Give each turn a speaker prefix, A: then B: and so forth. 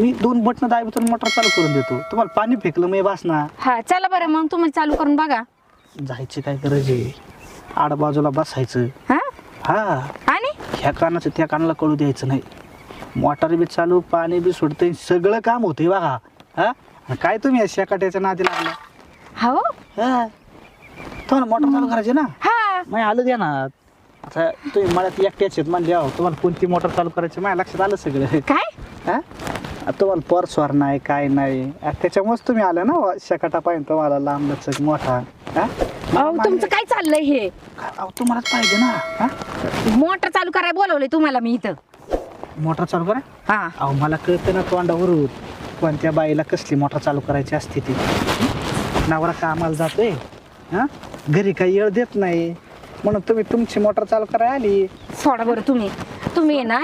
A: मी दोन बटणं दाबीतून मोटर चालू करून देतो. तुम्हाला पाणी फेकलं मी बास ना
B: हा चला बरं मग तुम्ही चालू करून बघा.
A: जायची काय गरज आहे? आड बाजूला बसायचं.
B: हा?
A: हा.
B: आणि?
A: ह्या कानाचं त्या कानाला कळू द्यायचं नाही. मोटार बी चालू पाणी बी सुटतंय सगळं काम होतंय बघा. हा? आणि काय तुम्ही या शेकाट्याच्या नादी लागला?
B: हो?
A: हा. तुम्हाला मोटर चालू करायची ना?
B: हा.
A: नाही आलं द्या ना. आता तुम्ही मला एकट्याच आहेत म्हणजे अहो, तुम्हाला कोणती मोटर चालू करायची? माझ्या लक्षात आलं सगळं.
B: काय?
A: हा? आता तुम्हाला परस्वार नाही काय नाही. आता त्याच्यामुळेच तुम्ही आलं ना शेकाटा पाहिजे तुम्हाला लांब लचक मोठा. हा
B: अहो तुमचं काय चाललंय हे.
A: अहो तुम्हालाच पाहिजे ना. हा
B: मोटर चालू करायला बोलवलंय तुम्हाला मी इथं.
A: मोटर चालू करा
B: हा.
A: अहो मला कळतं ना तोंडावरून. कोणत्या बाईला कसली मोटर चालू करायची असते ती? नवरा कामाला जातोय. हा घरी काही येळ देत नाही. म्हणून तुम्ही तुमची मोटर चालू करायला आली.
B: सोडा बरं तुम्ही. तुम्ही आहे ना.